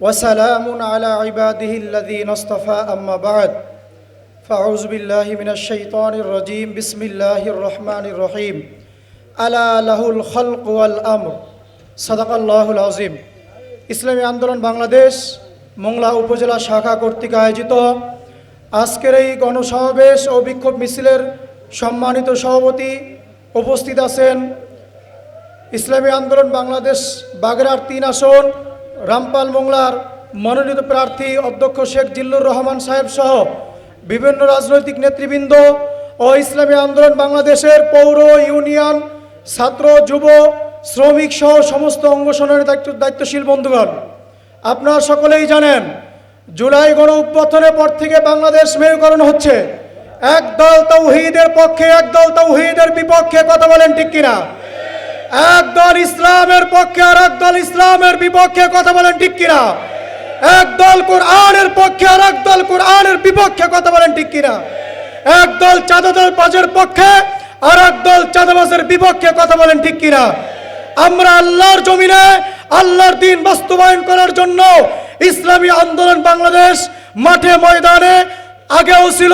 وسلام على عباده الذين اصطفى أما بعد فأعوذ بالله من الشيطان الرجيم بسم الله الرحمن الرحيم ألا له الخلق والأمر صدق الله العظيم ইসলামী আন্দোলন বাংলাদেশ মোংলা উপজেলা শাখা কর্তৃক আয়োজিত আজকের এই গণসমাবেশ ও বিক্ষোভ মিছিলের সম্মানিত সভাপতি উপস্থিত আছেন ইসলামী আন্দোলন বাংলাদেশ বাগেরহাট তিন আসন রামপাল মোংলার মনোনীত প্রার্থী অধ্যক্ষ শেখ জিল্লুর রহমান সাহেব সহ বিভিন্ন রাজনৈতিক নেতৃবৃন্দ ও ইসলামী আন্দোলন বাংলাদেশের পৌর ইউনিয়ন, ছাত্র, যুব, শ্রমিক সহ সমস্ত অঙ্গসনের দায়িত্ব, দায়িত্বশীল বন্ধুগণ। আপনারা সকলেই জানেন, জুলাই গণ উত্থানের পর থেকে বাংলাদেশ মেরুকরণ হচ্ছে, একদল তৌহিদের পক্ষে একদল তৌহিদের বিপক্ষে কথা বলেন ঠিক কিনা? একদল ইসলামের পক্ষে আর একদল ইসলামের বিপক্ষে কথা বলেন ঠিক কিনা? একদল কোরআনের পক্ষে আর একদল কোরআনের বিপক্ষে কথা বলেন ঠিক কিনা? একদল চাঁদাদের বাজের পক্ষে আর একদল চাঁদাবাজের বিপক্ষে কথা বলেন ঠিক কিনা? আমরা আল্লাহর জমিনে আল্লাহর দিন বাস্তবায়ন করার জন্য ইসলামী আন্দোলন বাংলাদেশ মাঠে ময়দানে আগেও ছিল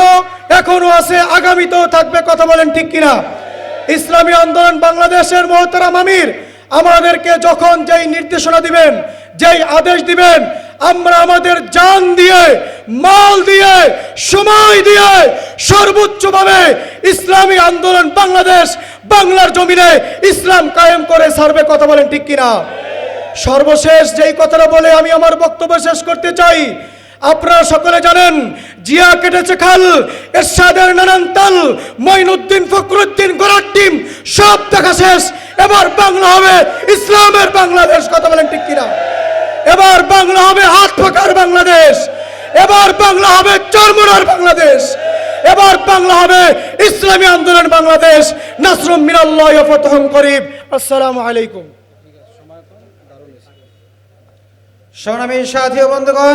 এখনও আছে, আগামীতেও থাকবে, কথা বলেন ঠিক কিনা? ইসলামী আন্দোলন বাংলাদেশের মহতারাম আমির, আমাদেরকে যখন যেই নির্দেশনা দিবেন, যেই আদেশ দিবেন, আমরা আমাদের জান দিয়ে, মাল দিয়ে, সময় দিয়ে সর্বোচ্চভাবে ইসলামী আন্দোলন বাংলাদেশ, বাংলার জমিনে ইসলাম কায়েম করে সার্ভে কথা বলেন ঠিক কিনা? সর্বশেষ যেই কথাটা বলে আমি আমার বক্তব্য শেষ করতে চাই, আপনারা সকলে জানেন জিয়া কেটেছে খাল, এরশাদের নানান তাল, মঈনুদ্দিন ফখরুদ্দিন গোলার টিম, সব দেখা শেষ। এবার বাংলা হবে ইসলামের বাংলাদেশ, কথা বলেন ঠিক কিনা? এবার বাংলা হবে হাত ফাঁকার বাংলাদেশ। এবার বাংলা হবে চরমনার বাংলাদেশ। এবার বাংলা হবে ইসলামী আন্দোলন বাংলাদেশ। নাসরুম মিনাল্লাহ ফতহম করিব আসসালামু আলাইকুম। সংগ্রামী সাথী বন্ধুগণ